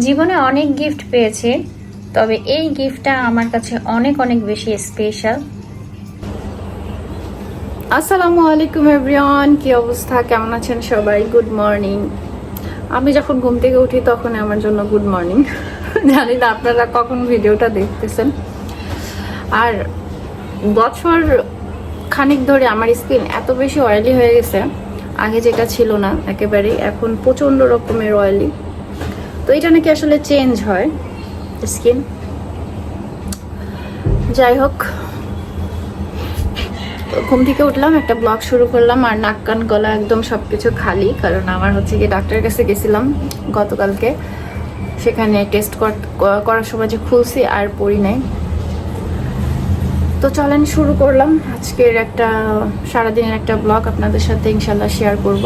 জীবনে অনেক গিফট পেয়েছি, তবে এই গিফটটা আমার কাছে অনেক অনেক বেশি স্পেশাল আসসালামু আলাইকুম এভরিওয়ান কি অবস্থা? কেমন আছেন সবাই? গুড মর্নিং আমি যখন ঘুম থেকে উঠি তখন আমার জন্য গুড মর্নিং জানি না আপনারা কখন ভিডিওটা দেখতেছেন। আর বছর খানিক ধরে আমার স্কিন এত বেশি অয়েলি হয়ে গেছে, আগে যেটা ছিল না একেবারেই, এখন প্রচণ্ড রকমের অয়েলি এটা নাকি আসলে চেঞ্জ হয় স্কিন যাই হোক, ঘুম থেকে উঠলাম, একটা ব্লগ শুরু করলাম, আর নাক কান গলা একদম সবকিছু খালি, কারণ আমার হচ্ছে গিয়ে ডাক্তারের কাছে গেছিলাম গতকালকে। সেখানে টেস্ট করার সময় যে খুলছি আর পড়ি নাই। তো চলেন শুরু করলাম। আজকের একটা, সারাদিনের একটা ব্লগ আপনাদের সাথে ইনশাল্লাহ শেয়ার করব।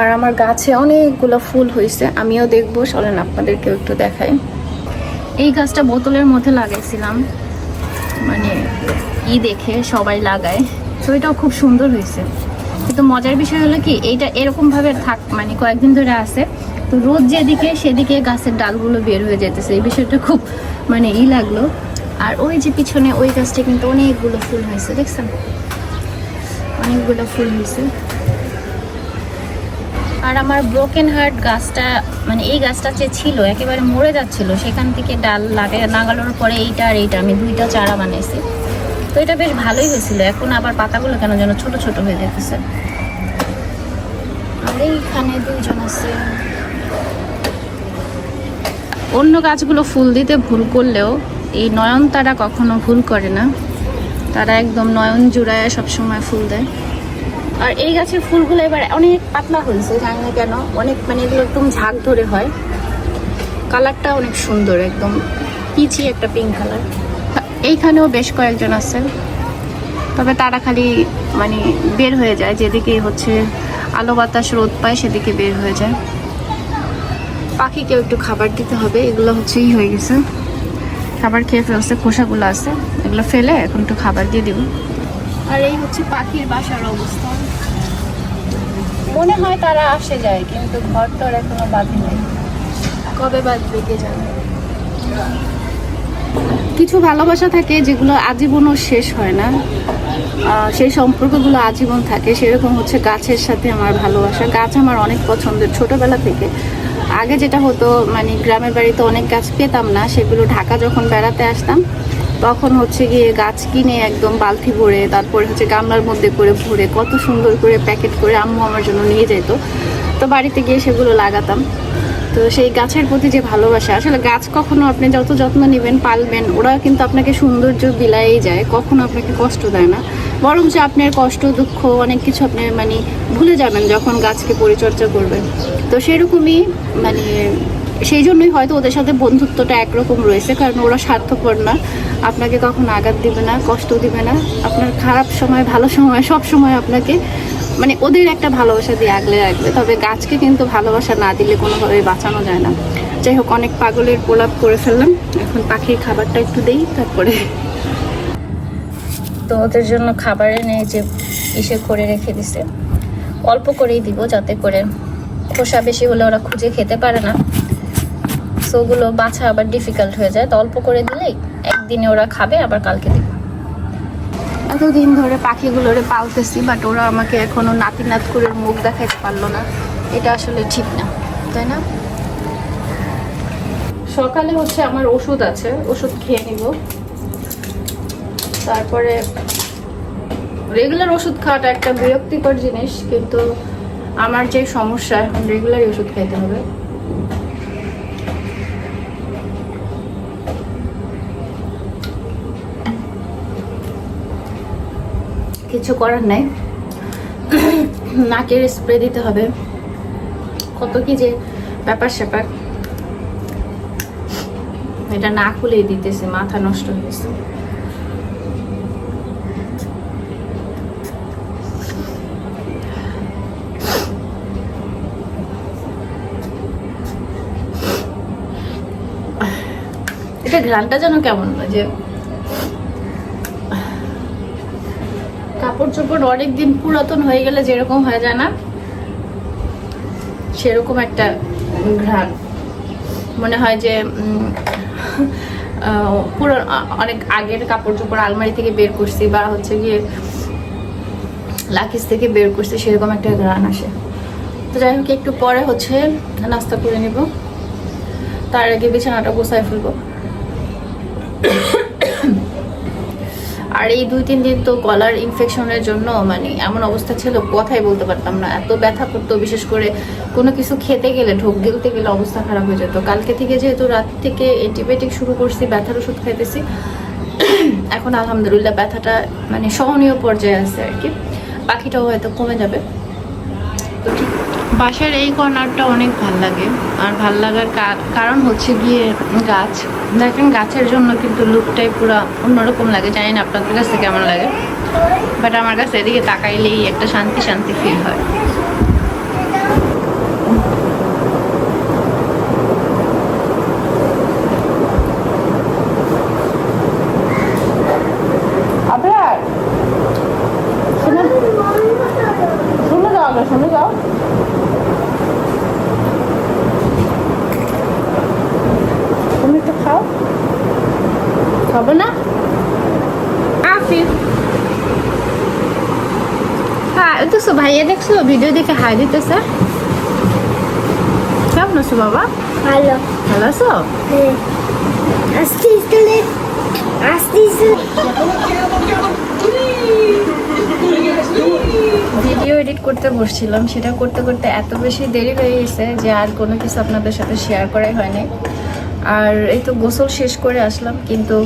আর আমার গাছে অনেকগুলো ফুল হয়েছে আমিও দেখব, চলেন আপনাদেরকেও একটু দেখাই। এই গাছটা বোতলের মধ্যে লাগাইছিলাম। মানে ই দেখে সবাই লাগায়। তো এটাও খুব সুন্দর হয়েছে কিন্তু মজার বিষয় হলো কি, এইটা এরকমভাবে থাক মানে কয়েকদিন ধরে আছে। তো রোদ যেদিকে সেদিকে গাছের ডালগুলো বের হয়ে যেতেছে এই বিষয়টা খুব মানে ই লাগল। আর ওই যে পিছনে ওই গাছটা কিন্তু অনেকগুলো ফুল হয়েছে দেখছেন? অনেকগুলো ফুল হয়েছে আর আমার ব্রোকেন হার্ট গাছটা মানে এই গাছটা যে ছিল, একেবারে মরে যাচ্ছিল, সেখান থেকে ডাল লাগে লাগানোর পরে এইটা আর এইটা, আমি দুইটা চারা বানাইছি। তো এটা বেশ ভালোই হয়েছিল, এখন আবার পাতাগুলো কেন যেন ছোট ছোট হয়ে যেতেছে আর এইখানে দুইজন আছে। অন্য গাছগুলো ফুল দিতে ভুল করলেও এই নয়ন তারা কখনো ভুল করে না। তারা একদম নয়ন জুড়ায় সবসময় ফুল দেয়। আর এই গাছের ফুলগুলো এবার অনেক পাতলা হয়েছে। জানি না কেন অনেক মানে এগুলো একদম ঝাঁক ধরে হয়। কালারটা অনেক সুন্দর একদম পিচি একটা পিঙ্ক কালার এইখানেও বেশ কয়েকজন আছে। তবে তারা খালি মানে বের হয়ে যায় যেদিকে হচ্ছে আলো বাতাস রোদ পায় সেদিকে বের হয়ে যায়। পাখিকেও একটু খাবার দিতে হবে এগুলো হচ্ছেই হয়ে গেছে। খাবার খেয়ে ফেলছে খোসাগুলো আছে। এগুলো ফেলে এখন একটু খাবার দিয়ে দিব। আর এই হচ্ছে পাখির বাসার অবস্থা। মনে হয় তারা আসে যায়, কিন্তু ঘর তো আর এখনও বাঁধে নেই। কবে বাঁধবে কে জানে? কিছু ভালোবাসা থাকে যেগুলো আজীবনও শেষ হয় না। সেই সম্পর্কগুলো আজীবন থাকে। সেরকম হচ্ছে গাছের সাথে আমার ভালোবাসা। গাছ আমার অনেক পছন্দের ছোটবেলা থেকে। আগে যেটা হতো মানে গ্রামের বাড়িতে অনেক গাছ পেতাম না। সেগুলো ঢাকা যখন বেড়াতে আসতাম তখন হচ্ছে গিয়ে গাছ কিনে একদম বালতি ভরে, তারপরে হচ্ছে গামলার মধ্যে করে ভরে, কত সুন্দর করে প্যাকেট করে আম্মু আমার জন্য নিয়ে যেত। তো বাড়িতে গিয়ে সেগুলো লাগাতাম। তো সেই গাছের প্রতি যে ভালোবাসা, আসলে গাছ কখনো আপনি যত যত্ন নেবেন পালবেন ওরা কিন্তু আপনাকে সৌন্দর্য বিলাই যায়, কখনো আপনাকে কষ্ট দেয় না। বরং যে আপনার কষ্ট, দুঃখ, অনেক কিছু আপনি মানে ভুলে যাবেন যখন গাছকে পরিচর্যা করবেন। তো সেরকমই মানে সেই জন্যই হয়তো ওদের সাথে বন্ধুত্বটা একরকম রয়েছে, কারণ ওরা স্বার্থপর না। আপনাকে কখন আঘাত দিবে না, কষ্ট দিবে না। আপনার খারাপ সময়, ভালো সময়, সব সময় আপনাকে মানে ওদের একটা ভালোবাসা দিয়ে আগলে রাখবে। তবে গাছকে কিন্তু ভালোবাসা না দিলে কোনোভাবে বাঁচানো যায় না। যাই হোক, অনেক পাগলের প্রলাপ করে ফেললাম। এখন পাখির খাবারটা একটু দেই, তারপরে। তো ওদের জন্য খাবার এনে যে ইসে করে রেখে দিছে। অল্প করেই দিব যাতে করে খোসা বেশি হলে ওরা খুঁজে খেতে পারে না। ওগুলো বাছা আবার ডিফিকাল্ট হয়ে যায়। তো অল্প করে দিলেই একদিনে ওরা খাবে, আবার কালকে দিব। এতদিন ধরে পাখিগুলোরে পালতেছি বাট ওরা আমাকে এখনও নাতি নাত করে মুখ দেখাইতে পারল না। এটা আসলে ঠিক না, তাই না? সকালে হচ্ছে আমার ওষুধ আছে, ওষুধ খেয়ে নিব। তারপরে রেগুলার ওষুধ খাওয়াটা একটা বিরক্তিকর জিনিস, কিন্তু আমার যে সমস্যা, এখন রেগুলারই ওষুধ খাইতে হবে। কিছু করার নাই। নাকের স্প্রে দিতে হবে। কত কি যে ব্যাপার স্যাপার। এটা না খুলেই দিতেছে, মাথা নষ্ট হয়েছে এটা ঘ্রানটা যেন কেমন যে কাপড় চোপড় অনেকদিন পুরাতন হয়ে গেলে যেরকম হয়ে যায় না সেরকম একটা ঘ্রাণ। মনে হয় যে পুরো অনেক আগের কাপড় চোপড় আলমারি থেকে বের করছি বা হচ্ছে গিয়ে লাকিস থেকে বের করছি, সেরকম একটা ঘ্রাণ আসে। তো যাই হোক, একটু পরে হচ্ছে নাস্তা করে নিব। তার আগে বিছানাটা গোছায় ফেলব। আর এই দুই, তিন দিন তো গলার ইনফেকশনের জন্য মানে এমন অবস্থা ছিল, কথাই বলতে পারতাম না। এত ব্যথা করতো, বিশেষ করে কোনো কিছু খেতে গেলে, ঢোক গিলতে গেলে অবস্থা খারাপ হয়ে যেত। কালকে থেকে যেহেতু রাত থেকে অ্যান্টিবায়োটিক শুরু করছি, ব্যথার ওষুধ খাইতেছি, এখন আলহামদুলিল্লাহ ব্যথাটা মানে সহনীয় পর্যায়ে আছে আর কি। পাখিটাও হয়তো কমে যাবে। তো ঠিক বাসার এই কর্নারটা অনেক ভালো লাগে। আর ভালো লাগার কারণ হচ্ছে গিয়ে গাছ, দেখেন গাছের জন্য কিন্তু লুকটাই পুরো অন্যরকম লাগে। জানি না আপনাদের কাছে কেমন লাগে বাট আমার কাছে এদিকে তাকাইলেই একটা শান্তি শান্তি ফিল হয়। তুমি একটু খাও? খাবে না? আফিফ হ্যাঁ দেখছ ভাইয়া দেখছ ভিডিও দেখে হাই দিতেছে। কেমন আছো বাবা? ভালো। ভালো আছো? হ্যাঁ। আস্তে আস্তে আস্তে আস্তে করতে বসছিলাম, সেটা করতে করতে এত বেশি দেরি হয়ে গেছে যে আর কোনো কিছু আপনাদের সাথে শেয়ার করাই হয়নি। আর এই তো গোসল শেষ করে আসলাম, কিন্তু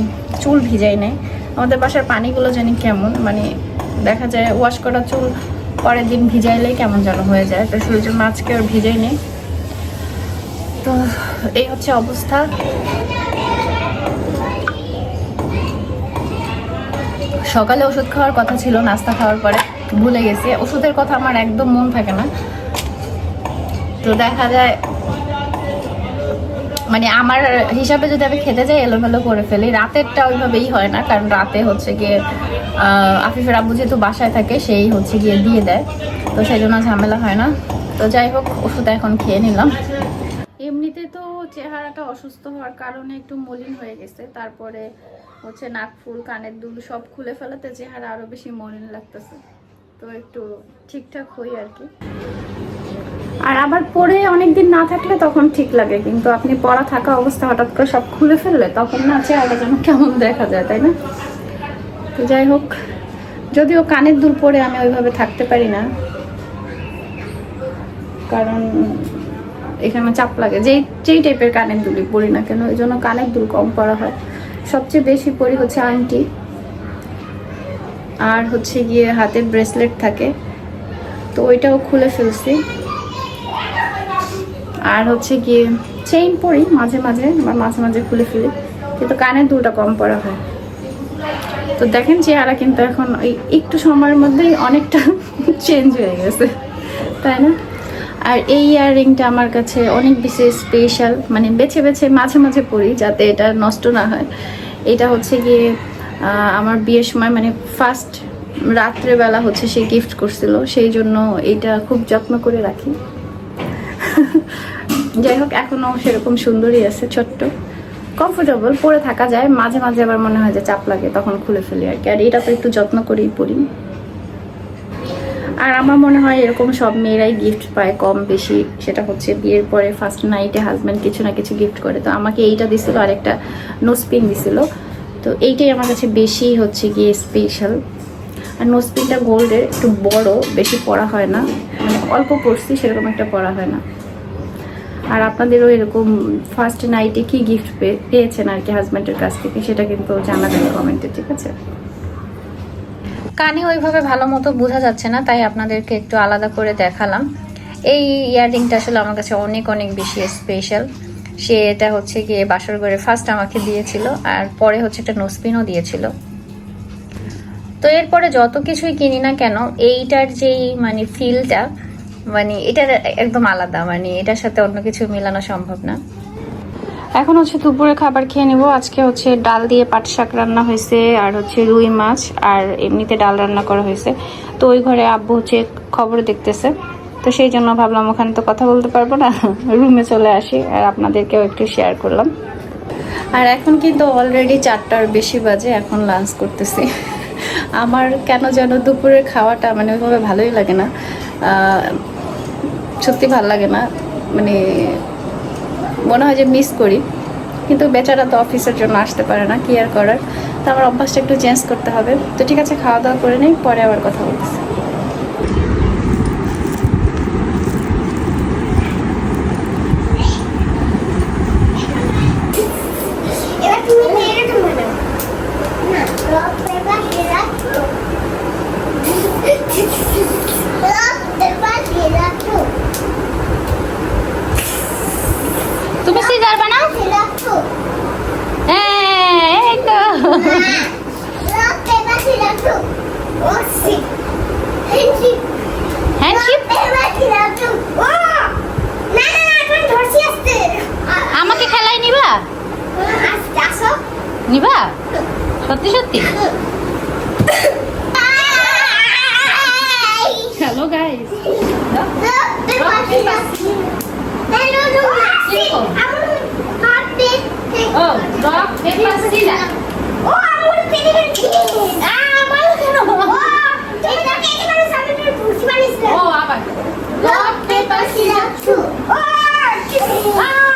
চুল ভিজাই নাই। আমাদের বাসার পানিগুলো জানি কেমন মানে দেখা যায় ওয়াশ করা চুল পরের দিন ভিজাইলেই কেমন যেন হয়ে যায়, তো জন্য আজকে আর ভিজাই নেই। তো এই হচ্ছে অবস্থা। সকালে ওষুধ খাওয়ার কথা ছিল, নাস্তা খাওয়ার পরে। ভুলে গেছি। ওষুধের কথা আমার একদম মন থাকে না। তো দেখা যায় মানে আমার হিসাবে যদি আমি খেতে যাই, এলোমেলো করে ফেলি। রাতেরটা ওইভাবেই হয় না, কারণ রাতে হচ্ছে গিয়ে আফিফের আব্বু যেহেতু বাসায় থাকে, সেই হচ্ছে গিয়ে দিয়ে দেয়। তো সেই জন্য ঝামেলা হয় না। তো যাই হোক, ওষুধ এখন খেয়ে নিলাম। এমনিতে তো চেহারাটা অসুস্থ হওয়ার কারণে একটু মলিন হয়ে গেছে। তারপরে হচ্ছে নাক, ফুল, কানের দুল সব খুলে ফেলাতে চেহারা আরও বেশি মলিন লাগতেছে। তো একটু ঠিকঠাক হই আর কি। আর আবার পরে অনেকদিন না থাকলে তখন ঠিক লাগে, কিন্তু আপনি পড়া থাকা অবস্থা হঠাৎ করে সব খুলে ফেললে তখন না চেহারা যেন কেমন দেখা যায়, তাই না? তো যাই হোক, যদিও কানের দুল পরে আমি ওইভাবে থাকতে পারি না, কারণ এখানে চাপ লাগে। যেই যেই টাইপের কানের দুলই পরি না কেন, ওই জন্য কানের দুল কম পরা হয়। সবচেয়ে বেশি পরি হচ্ছে আংটি আর হচ্ছে গিয়ে হাতে ব্রেসলেট থাকে। তো ওইটাও খুলে ফেলছি। আর হচ্ছে গিয়ে চেইন পরি মাঝে মাঝে, আবার মাঝে মাঝে খুলে ফেলি। কিন্তু কানের দুলটা কম পরা হয়। তো দেখেন চেহারা কিন্তু এখন ওই একটু সময়ের মধ্যেই অনেকটা চেঞ্জ হয়ে গেছে। তাই না? আর এই ইয়াররিংটা আমার কাছে অনেক বেশি স্পেশাল মানে বেছে বেছে মাঝে মাঝে পরি যাতে এটা নষ্ট না হয়। এটা হচ্ছে গিয়ে আমার বিয়ের সময় মানে ফার্স্ট রাত্রেবেলা হচ্ছে সে গিফট করছিল, সেই জন্য এটা খুব যত্ন করে রাখি। যাই হোক, এখনও সেরকম সুন্দরই আছে, ছোট্ট। কমফোর্টেবল পরে থাকা যায়, মাঝে মাঝে আবার মনে হয় যে চাপ লাগে, তখন খুলে ফেলি আর কি। আর এটা তো একটু যত্ন করেই পড়ি। আর আমার মনে হয় এরকম সব মেয়েরাই গিফট পায় কম বেশি, সেটা হচ্ছে বিয়ের পরে ফার্স্ট নাইটে হাজব্যান্ড কিছু না কিছু গিফট করে। তো আমাকে এইটা দিছিল আর একটা নোসপিন দিছিল। তো এইটাই আমার কাছে বেশি হচ্ছে গিয়ে স্পেশাল আর নোসপিনটা গোল্ডের একটু বড়, বেশি পড়া হয় না। মানে অল্প পড়ছি, সেরকম একটা পড়া হয় না। আর আপনাদেরও এরকম ফার্স্ট নাইটে কি গিফট পেয়েছেন আর কি হাজব্যান্ডের কাছ থেকে, সেটা কিন্তু জানাবেন কমেন্টে ঠিক আছে? কানে ওইভাবে ভালো মতো বোঝা যাচ্ছে না, তাই আপনাদেরকে একটু আলাদা করে দেখালাম। এই ইয়াররিংটা আসলে আমার কাছে অনেক অনেক বেশি স্পেশাল সে এটা হচ্ছে গিয়ে বাসর ঘরে ফার্স্ট আমাকে দিয়েছিল, আর পরে হচ্ছে একটা নোসপিনও দিয়েছিল। তো এরপরে যত কিছুই কিনি না কেন, এইটার যেই মানে ফিলটা মানে এটার একদম আলাদা মানে এটার সাথে অন্য কিছু মেলানো সম্ভব না। এখন হচ্ছে দুপুরে খাবার খেয়ে নিব। আজকে হচ্ছে ডাল দিয়ে পাট শাক রান্না হয়েছে, আর হচ্ছে রুই মাছ, আর এমনিতে ডাল রান্না করা হয়েছে। তো ওই ঘরে আব্বু হচ্ছে খবর দেখতেছে। তো সেই জন্য ভাবলাম ওখানে তো কথা বলতে পারব না। রুমে চলে আসি, আর আপনাদেরকেও একটু শেয়ার করলাম। আর এখন কিন্তু অলরেডি চারটার বেশি বাজে, এখন লাঞ্চ করতেছি। আমার কেন যেন দুপুরের খাওয়াটা মানে ওইভাবে ভালোই লাগে না। সত্যি ভালো লাগে না। মানে মনে হয় যে মিস করি। কিন্তু বেচারা তো অফিসের জন্য আসতে পারে না, কি আর করার? তো আমার অভ্যাসটা একটু চেঞ্জ করতে হবে। তো ঠিক আছে খাওয়া দাওয়া করে নিই, পরে আবার কথা বলতেছি। పత్తిశక్తి hello guys Oh, paper, scissors, two. Oh,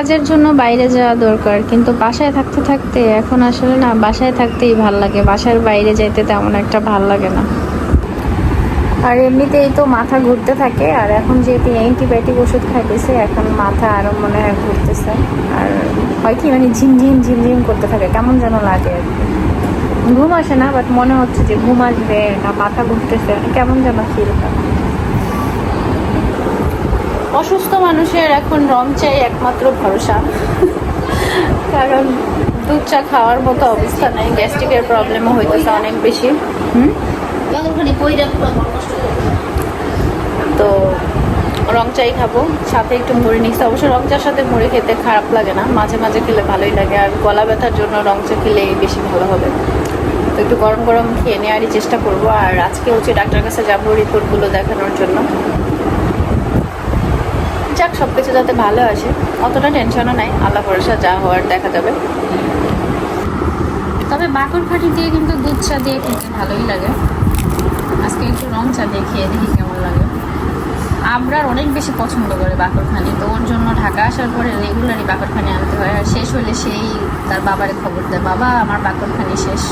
কাজের জন্য বাইরে যাওয়া দরকার। কিন্তু বাসায় থাকতে থাকতে এখন আসলে না, বাসায় থাকতেই ভালো লাগে। বাসার বাইরে যাইতে তেমন একটা ভালো লাগে না। আর এমনিতেই তো মাথা ঘুরতে থাকে। আর এখন যেহেতু অ্যান্টিবায়োটিক ওষুধ খাইতেছে, এখন মাথা আরও মনে হয় ঘুরতেছে। আর হয় কি মানে ঝিমঝিম ঝিমঝিম করতে থাকে। কেমন যেন লাগে আর কি। ঘুম আসে না বাট মনে হচ্ছে যে ঘুম আসবে না, মাথা ঘুরতেছে। কেমন যেন ফিল হয়। অসুস্থ মানুষের এখন রং চাই একমাত্র ভরসা। কারণ দুধ চা খাওয়ার মতো অবস্থা নেই গ্যাস্ট্রিকের প্রবলেমও হইতেছে অনেক বেশি। তো রং চাই খাব, সাথে একটু মুড়ি নিচ্ছি। অবশ্য রং চার সাথে মুড়ি খেতে খারাপ লাগে না, মাঝে মাঝে খেলে ভালোই লাগে, আর গলা ব্যথার জন্য রং চা খেলে বেশি ভালো হবে। তো একটু গরম গরম খেয়ে নেওয়ারই চেষ্টা করব, আর আজকে হচ্ছে ডাক্তার কাছে যাব রিপোর্টগুলো দেখানোর জন্য। যাক সব কিছু যাতে ভালো আসে, অতটা টেনশনও নাই। আল্লাহ ভরসা, যা হওয়ার দেখা যাবে। তবে বাকর ফাটি দিয়ে কিন্তু দুধ চা দিয়ে খেতে ভালোই লাগে। আজকে একটু রং চা দিয়ে খেয়ে দেখি কেমন লাগে। আবরার অনেক বেশি পছন্দ করে বাকরখানি তো ওর জন্য ঢাকা আসার পরে রেগুলারই বাকরখানি আনতে হয়। আর শেষ হলে সেই তার বাবারে খবর দেয়, বাবা, আমার বাকরখানি শেষ।